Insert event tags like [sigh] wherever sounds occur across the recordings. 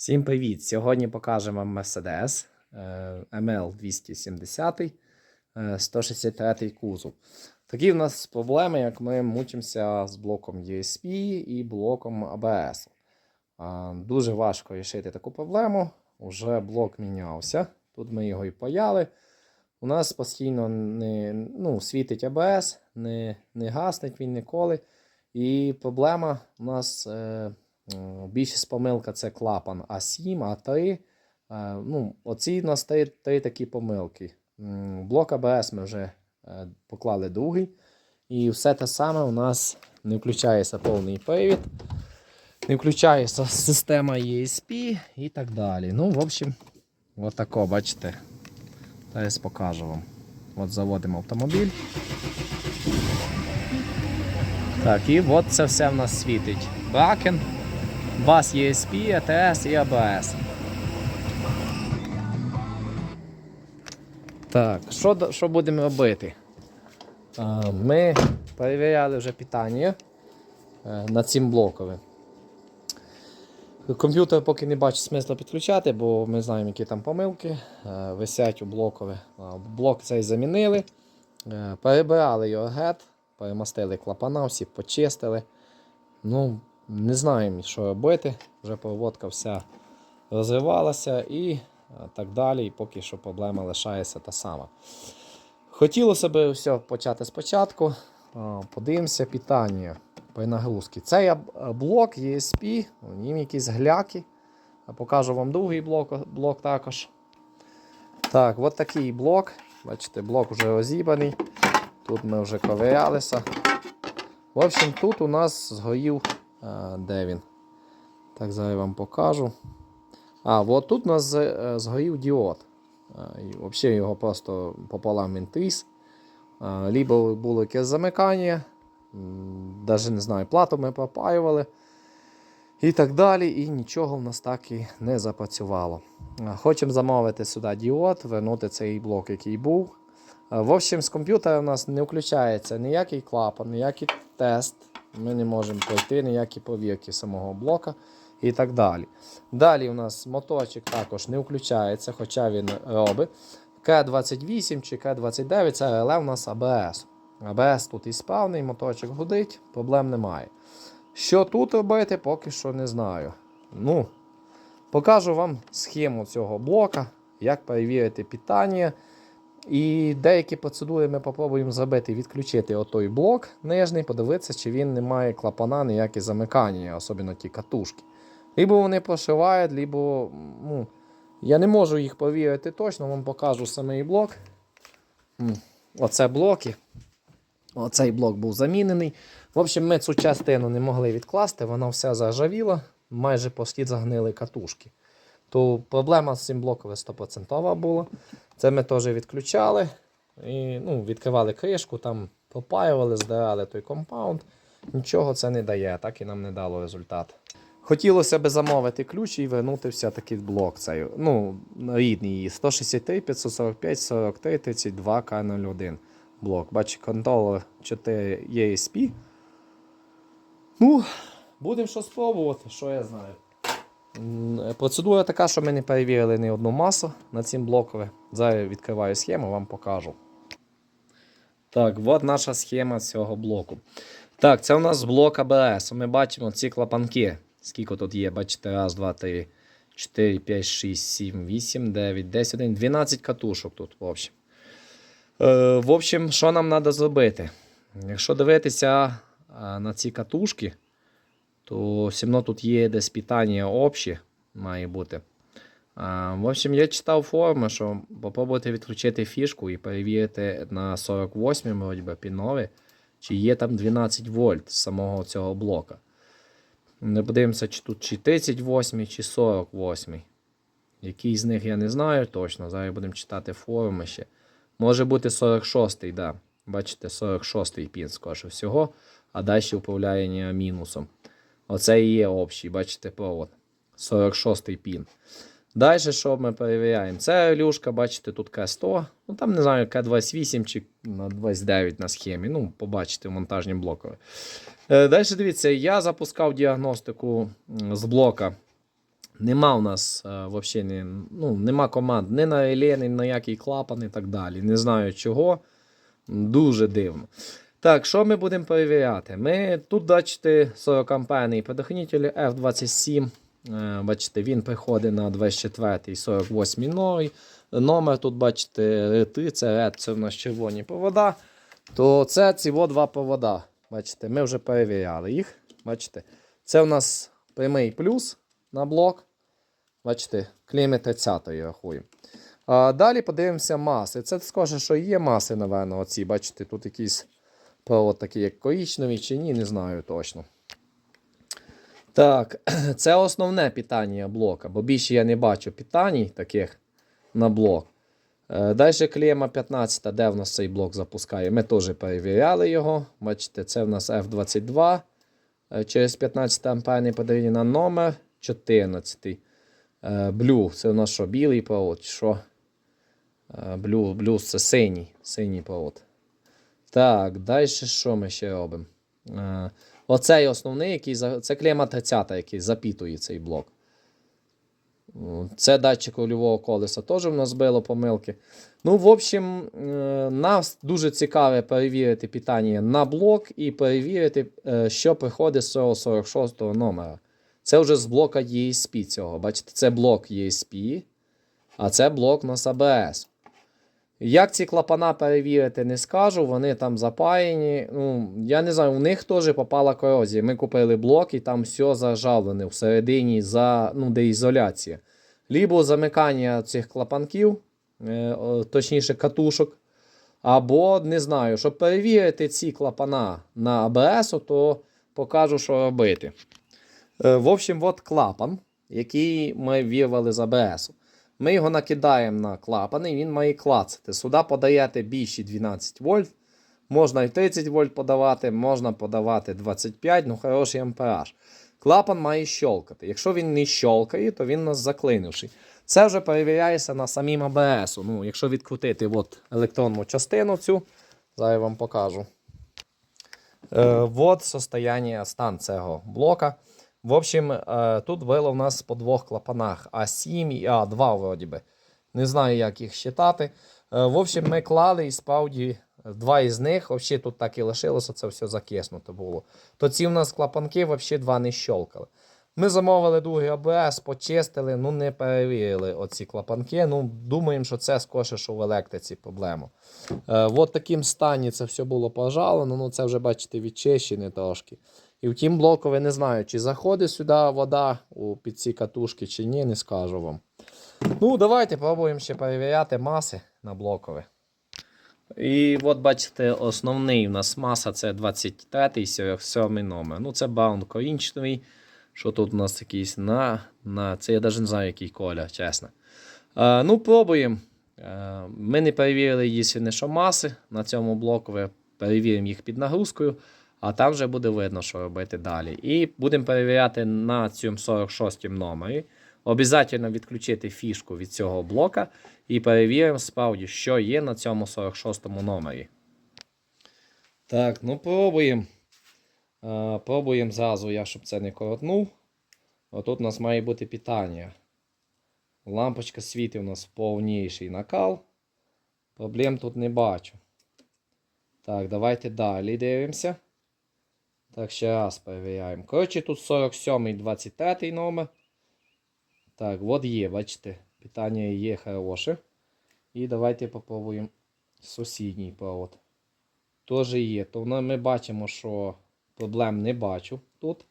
Всім привіт! Сьогодні покажемо вам Mercedes е, ML270 е, 163 кузов. Такі в нас проблеми, як ми мучимося з блоком ESP і блоком ABS. Дуже важко рішити таку проблему. Уже блок мінявся. Тут ми його і паяли. У нас постійно не, ну, світить ABS, не, не гаснить він ніколи. І проблема у нас. Е, Е, Більшість помилка це клапан А7, А3. Е, Ну, Оці у нас три, три такі помилки. Блок АБС ми вже е, поклали другий. І все те саме у нас не включається повний привід, не включається система ESP і так далі. Ну, в общем, от тако, бачите. Зараз покажу вам. От заводимо автомобіль. Так, і от це все в нас світить. Бакен. Бас ESP, ETS і ABS. Так, що, що будемо робити? Ми перевіряли вже питання е, над цим блоковим. Комп'ютер поки не бачить смисла підключати, бо ми знаємо, які там помилки. е, Висять у блокове. Блок цей замінили. Е, Перебирали його гет, перемастили клапана, всі почистили. Ну, не знаємо, що робити. Вже проводка вся розривалася і е, так далі. І поки що проблема лишається та сама. Хотілося б все почати спочатку. Подивимося питання при нагрузці. Цей блок ESP, у нім якісь гляки. Покажу вам другий блок, блок також. Так, от такий блок. Бачите, блок вже розібаний. Тут ми вже ковирялися. В общем, тут у нас згорів. А, де він? Так, зараз я вам покажу. А, от тут у нас е, згорів діод. Взагалі його просто пополам він тріс. Лібо було якесь замикання. Навіть не знаю, плату ми пропаювали. І так далі. І нічого в нас так і не запрацювало. Хочемо замовити сюди діод, вернути цей блок, який був. В общем, з комп'ютера у нас не включається ніякий клапан, ніякий тест. Ми не можемо пройти ніякі повірки самого блока і так далі. Далі у нас моторчик також не включається, хоча він робить. К28 чи К29 це але у нас АБС. АБС тут і справний, моторчик гудить, проблем немає. Що тут робити, поки що не знаю. Ну, Покажу вам схему цього блока, як перевірити питання. І деякі процедури ми попробуємо зробити, відключити отой блок нижній, подивитися, чи він не має клапана, ніякі замикання, особливо ті катушки. Либо вони прошивають, либо, ну, я не можу їх повірити точно, вам покажу самий блок. Оце блоки. Оцей блок був замінений. В общем, ми цю частину не могли відкласти, вона вся заржавіла, майже послід загнили катушки. То проблема з цим блоком 100% була. Це ми теж відключали. І, ну, відкривали кришку, там пропаювали, здирали той компаунд. Нічого це не дає, так і нам не дало результат. Хотілося б замовити ключ і вернути все-таки блок цей. Ну, рідний її 163, 545, 43, 32, К01 блок. Бачите, контролер 4 ESP. Ну, будемо що спробувати, що я знаю. Процедура така, що ми не перевірили ні одну масу на цим блокове. Зараз відкриваю схему, вам покажу. Так, от наша схема цього блоку. Так, це у нас блок АБС. Ми бачимо ці клапанки. Скільки тут є? Бачите, раз, два, три, 4, 5, 6, 7, 8, 9, 10, 11, 12 катушок тут, в общем. Е, в общем, що нам треба зробити? Якщо дивитися на ці катушки, то все одно тут є десь питання общі, має бути. А, в общем, я читав форми, що попробуйте відключити фішку і перевірити на 48 вроді би, пінові, чи є там 12 вольт з самого цього блока. Не подивимося, чи тут чи 38, чи 48. Який з них я не знаю точно. Зараз будемо читати форуми ще. Може бути 46-й, да. Бачите, 46-й пін, скоріше всього, а далі управління мінусом. Оце і є общий, бачите, провод. 46-й пін. Далі, що ми перевіряємо? Це люшка, бачите, тут К100. Ну там не знаю, К28 чи на 29 на схемі. Ну, побачите в монтажні блокові. Е, Далі дивіться, я запускав діагностику з блока Нема у нас е, вообще ну, нема команд ні на реле, ні на який клапан і так далі. Не знаю чого. Дуже дивно. Так, що ми будемо перевіряти? Ми тут, бачите, 40 амперний предохранитель F27. Е, Бачите, він приходить на 24 48 номер. Номер тут, бачите, ретри, це ред, це в нас червоні провода. То це ці во два провода. Бачите, ми вже перевіряли їх. Бачите, це у нас прямий плюс на блок. Бачите, клейми 30 рахуємо. А далі подивимося маси. Це схоже, що є маси, напевно, оці. Бачите, тут якийсь провод такий, як коричневий чи ні, не знаю точно. Так, [clears throat] це основне питання блока, бо більше я не бачу питань таких на блок. Е, Далі клема 15, де в нас цей блок запускає. Ми теж перевіряли його. Бачите, це в нас F22. Е, Через 15 амперний подивлення на номер 14. Е, Blue, це у нас що, білий провод? Що? Blue, blue це синій, синій провод. Так, далі що ми ще робимо? Е, Оцей основний, який це клема 30, який запітує цей блок. Це датчик рульового колеса теж в нас було помилки. Ну, в общем, е, нас дуже цікаве перевірити питання на блок і перевірити, е, що приходить з цього 46 номера. Це вже з блока ESP цього. Бачите, це блок ESP, а це блок нас ABS. Як ці клапана перевірити, не скажу. Вони там запаяні. Ну, я не знаю, у них теж попала корозія. Ми купили блок і там все зажавлене всередині, за, ну, де. Лібо замикання цих клапанків, е, точніше катушок. Або не знаю, щоб перевірити ці клапана на АБС, то покажу, що робити. Е, В общем, от клапан, який ми вірвали з АБС. Ми його накидаємо на клапан і він має клацати. Сюди подаєте більші 12 вольт. Можна і 30 вольт подавати, можна подавати 25, ну хороший ампераж. Клапан має щолкати. Якщо він не щолкає, то він нас заклинивший. Це вже перевіряється на самім АБС. Ну, якщо відкрутити от електронну частину цю, зараз я вам покажу. Е, вот состояние стан цього блока. В общем, е, тут було в нас по двох клапанах А7 і А2 вроді би. Не знаю, як їх считати. Е, в общем, ми клали і справді два із них, взагалі тут так і лишилося, це все закиснуто було. То ці в нас клапанки взагалі два не щолкали. Ми замовили другий АБС, почистили, ну не перевірили оці клапанки. Ну, думаємо, що це скорше, що в електриці проблема. Е, в таким стані це все було пожалено, ну це вже бачите відчищене трошки. І в тім блокові не знаю, чи заходить сюди вода під ці катушки, чи ні, не скажу вам. Ну, давайте пробуємо ще перевіряти маси на блокові. І от бачите, основний у нас маса це 23 47 номер. Ну, це баунд корінчевий. Що тут у нас якийсь на. на це я навіть не знаю, який колір, чесно. Е, ну, пробуємо. Е, ми не перевірили її що маси на цьому блокові. Перевіримо їх під нагрузкою, а там вже буде видно, що робити далі. І будемо перевіряти на цьому 46 номері. Обязательно відключити фішку від цього блока і перевіримо справді, що є на цьому 46 номері. Так, ну пробуємо. Е, Пробуємо зразу, я щоб це не коротнув. Отут у нас має бути питання. Лампочка світить у нас повніший накал. Проблем тут не бачу. Так, давайте далі дивимося. Так, ще раз перевіряємо. Коротше, тут 47 і 23 номер. Так, от є, бачите, питання є хороше. І давайте попробуємо сусідній провод. Теж є. То ми бачимо, що проблем не бачу тут.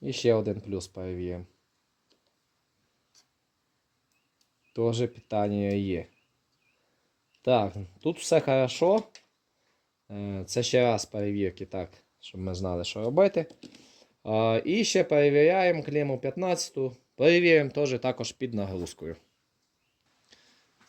І ще один плюс перевіримо. Теж питання є. Так, тут все хорошо. Е, Це ще раз перевірки, так, щоб ми знали, що робити. І ще перевіряємо клему 15. Перевіряємо теж також під нагрузкою.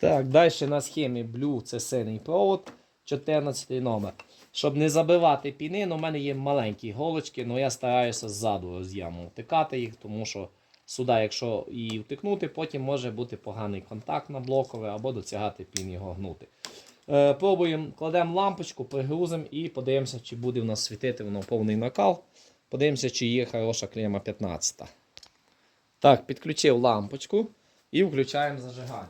Так, далі на схемі Blue це синій провод, 14 номер. Щоб не забивати піни, ну, у мене є маленькі голочки, але я стараюся ззаду роз'єму втикати їх, тому що сюди, якщо її втикнути, потім може бути поганий контакт на блокове або доцягати пін його гнути. Е, пробуємо, кладемо лампочку, пригрузимо і подивимося, чи буде в нас світити воно повний накал. Подивимося, чи є хороша клема 15. Так, підключив лампочку і включаємо зажигання.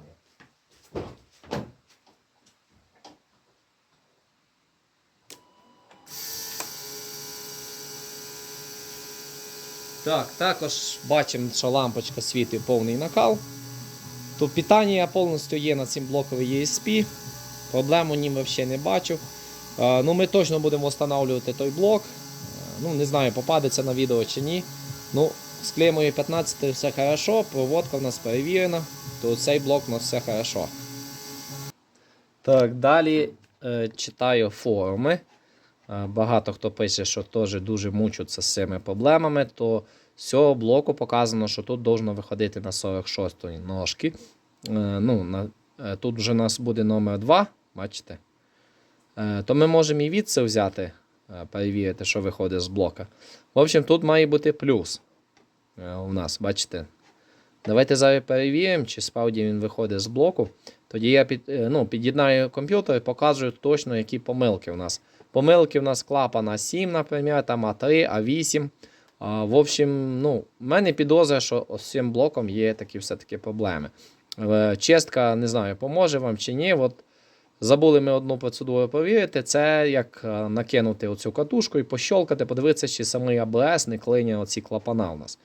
Так, також бачимо, що лампочка світить повний накал. То питання повністю є на цим блоковий ESP. Проблем у нім взагалі не бачу. Е, ну, ми точно будемо встановлювати той блок. Е, Ну, не знаю, попадеться на відео чи ні. Ну, з клеймою 15 все хорошо, проводка в нас перевірена, то цей блок у нас все хорошо. Так, далі е, читаю форуми. Багато хто пише, що теж дуже мучаться з цими проблемами, то з цього блоку показано, що тут должно виходити на 46 ножки. Ну, на, тут вже у нас буде номер 2, бачите? Е, то ми можемо і від це взяти, е, перевірити, що виходить з блока. В общем, тут має бути плюс е, у нас, бачите? Давайте зараз перевіримо, чи справді він виходить з блоку. Тоді я під, ну, під'єднаю комп'ютер і покажу точно, які помилки у нас. Помилки у нас клапана 7, наприклад, там А3, А8. А, в общем, ну, в мене підозра, що з цим блоком є такі все-таки проблеми. Чистка, не знаю, поможе вам чи ні. От Забули ми одну процедуру перевірити. Це як е, накинути оцю катушку і пощолкати, подивитися, чи самий АБС не клиня оці клапана у нас.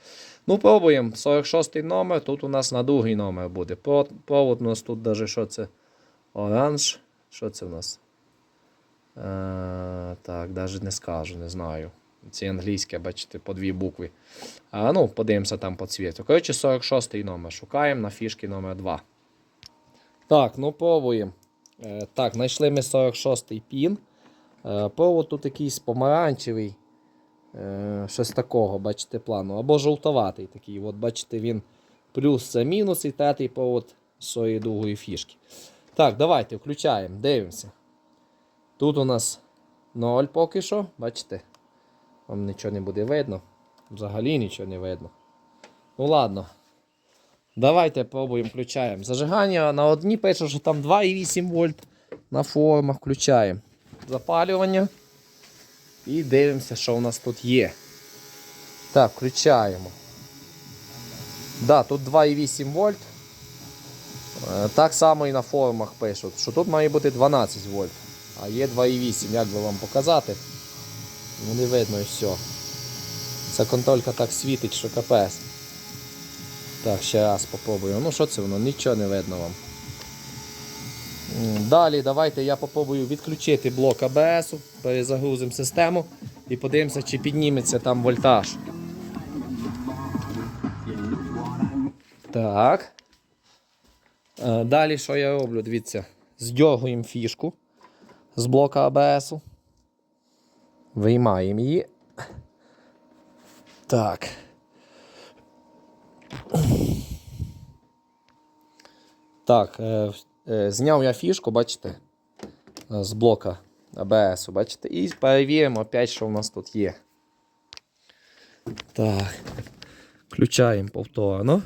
Ну, пробуємо. 46-й номер. Тут у нас на другий номер буде. Про- Провод у нас тут даже що це? Оранж. Що це у нас? Е, так, навіть не скажу, не знаю. Ці англійське, бачите, по дві букви. А, ну, подивимося там по цвіту. Коротше, 46-й номер. Шукаємо на фішки номер 2. Так, ну пробуємо. Е, так, знайшли ми 46-й пін. Е, провод тут якийсь помаранчевий. Е, щось такого, бачите, плану. Або жовтоватий такий. От, бачите, він плюс це мінус і третій провод з цієї другої фішки. Так, давайте включаємо, дивимося. Тут у нас 0 поки що, бачите? Вам нічого не буде видно. Взагалі нічого не видно. Ну ладно. Давайте пробуємо, включаємо. Зажигання на одній пише, що там 2,8 вольт. На формах включаємо. Запалювання. І дивимося, що у нас тут є. Так, включаємо. Да, тут 2,8 вольт. Е, Так само і на форумах пишуть, що тут має бути 12 вольт. А є 2,8, як би вам показати. Ну не видно і все. Ця контролька так світить, що капець. Так, ще раз попробую. Ну що це воно? Нічого не видно вам. Далі давайте я попробую відключити блок АБС, перезагрузимо систему і подивимося, чи підніметься там вольтаж. Так. Е, Далі що я роблю? Дивіться, здьоргуємо фішку з блока АБС. Виймаємо її. Так. Так, е, е, зняв я фішку, бачите, е, з блока АБС, бачите, і перевіримо опять, що у нас тут є. Так. Включаємо повторно.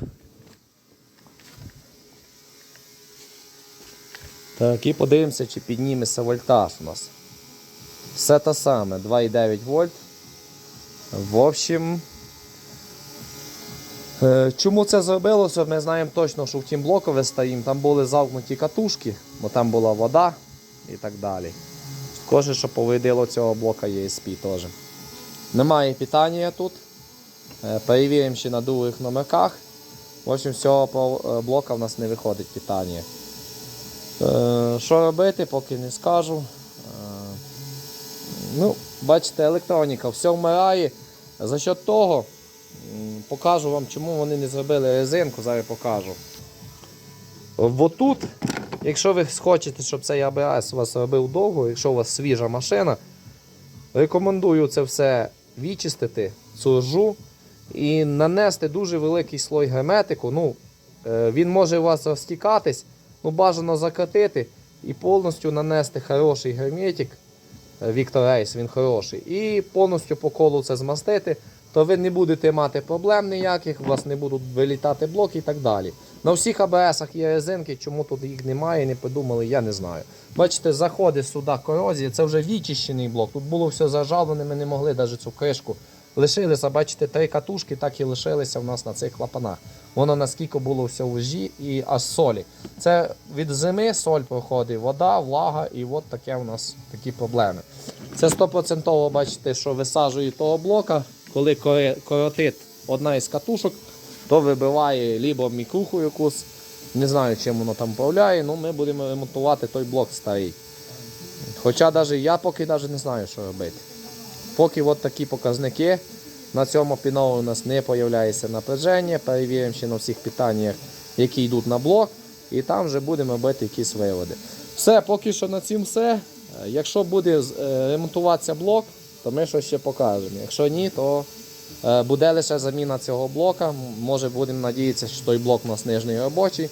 Так, і подивимося, чи підніметься вольтаж у нас. Все те саме, 2,9 вольт. В общем. Е, Чому це зробилося? Ми знаємо точно, що в тім блокове стоїм, там були замкнуті катушки, бо там була вода і так далі. Схоже, що повредило цього блока ESP теж. Немає питання тут. Е, Перевіримо ще на других номерках. В общем, з цього е, блока в нас не виходить питання. Що робити, поки не скажу. Ну, бачите, електроніка все вмирає. За що того, покажу вам, чому вони не зробили резинку, зараз покажу. От тут, якщо ви хочете, щоб цей АБС у вас робив довго, якщо у вас свіжа машина, рекомендую це все відчистити, цю ржу і нанести дуже великий слой герметику. Ну, е, він може у вас розтікатись, ну бажано закатити і повністю нанести хороший герметик. Е, Віктор Рейс, він хороший. І повністю по колу це змастити, то ви не будете мати проблем ніяких, у вас не будуть вилітати блоки і так далі. На всіх АБСах є резинки, чому тут їх немає, не подумали, я не знаю. Бачите, заходить сюди корозія, це вже відчищений блок. Тут було все зажавлене, ми не могли навіть цю кришку лишилися, бачите, три катушки, так і лишилися в нас на цих клапанах. Воно наскільки було все в жі і аж солі. Це від зими соль проходить, вода, влага, і от таке у нас такі проблеми. Це 100% бачите, що висаджує того блока, коли коротить одна із катушок, то вибиває лібо мікруху якусь. Не знаю, чим воно там управляє, ну ми будемо ремонтувати той блок старий. Хоча навіть я поки навіть не знаю, що робити. Поки от такі показники. На цьому пінову у нас не з'являється напряження. Перевіримо ще на всіх питаннях, які йдуть на блок, і там вже будемо робити якісь виводи. Все, поки що на цім все. Е, Якщо буде е, ремонтуватися блок, то ми щось ще покажемо. Якщо ні, то е, буде лише заміна цього блока. Може будемо надіятися, що той блок у нас нижній робочий,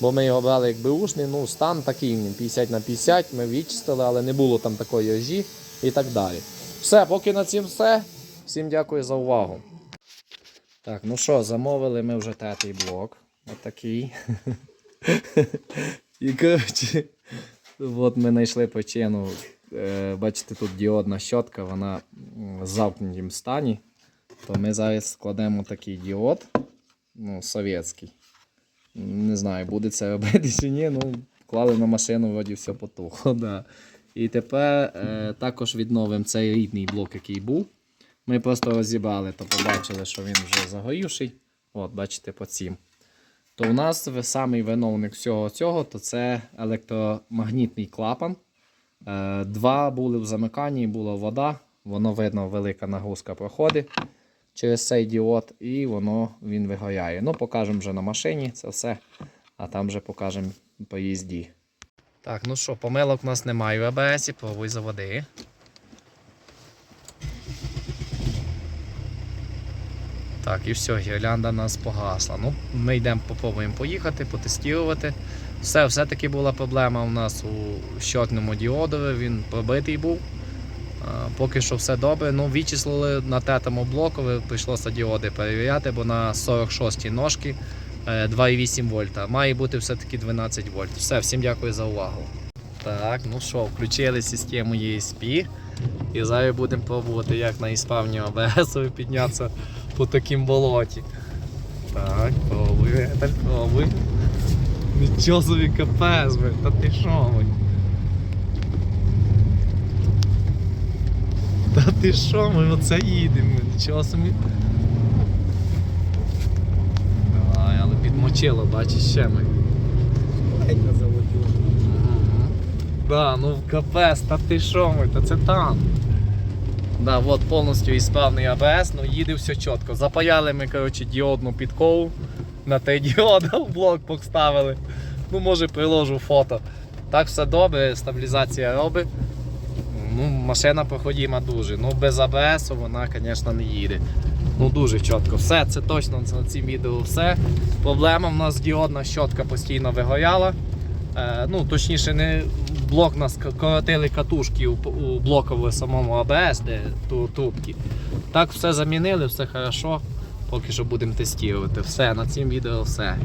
бо ми його брали як беушний, ну стан такий 50 на 50, ми відчистили, але не було там такої ожі і так далі. Все, поки на цім все. Всім дякую за увагу. Так, ну що, замовили ми вже третій блок. Отакий. [laughs] І коротше, от ми знайшли причину. Е, Бачите, тут діодна щотка, вона в замкнутім стані. То ми зараз складемо такий діод, ну, совєтський. Не знаю, буде це робити чи ні. Ну, клали на машину, вроді все потухло. Да. І тепер е, також відновимо цей рідний блок, який був. Ми просто розібрали, то побачили, що він вже загорівший. От, бачите, по цім. То у нас самий виновник всього цього то це електромагнітний клапан. Е, Два були в замиканні, була вода. Воно видно, велика нагрузка проходить через цей діод, і воно він вигоряє. Ну, покажемо вже на машині це все, а там вже покажемо по їзді. Так, ну що, помилок у нас немає в АБС, пробуй заводи. Так, і все, гірлянда нас погасла. Ну, ми йдемо, попробуємо поїхати, потестувати. Все, все-таки була проблема у нас у щотному діодові, він пробитий був. Поки що все добре. Ну, вичислили на третьому блокові, прийшлося діоди перевіряти, бо на 46-й ножки е, 2,8 вольта. Має бути все-таки 12 вольт. Все, всім дякую за увагу. Так, ну що, включили систему ESP. І зараз будемо пробувати, як на ісправні ОБС піднятися по таким болоті. Так, пробуй, так пробуй. Нічого собі капець, блин, та ти що, блин? Та ти що, ми оце їдемо, нічого собі. Давай, але підмочило, бачиш ще ми. Ледь на заводі. Да, ну капець, та ти що ми, та це там. Да, от повністю ісправний АБС, ну їде все чітко. Запаяли ми коротше, діодну підкову на той діода [laughs] блок поставили. Ну, може приложу фото. Так все добре, стабілізація робить. Ну, машина проходима дуже. Ну без АБС вона, звісно, не їде. Ну дуже чітко. Все, це точно на цім відео все. Проблема в нас діодна щотка постійно вигоряла. Е, ну, точніше, не блок нас коротили катушки у, у блоковому самому АБС, де ту, трубки. Так все замінили, все хорошо. Поки що будемо тестувати. Все, на цім відео все.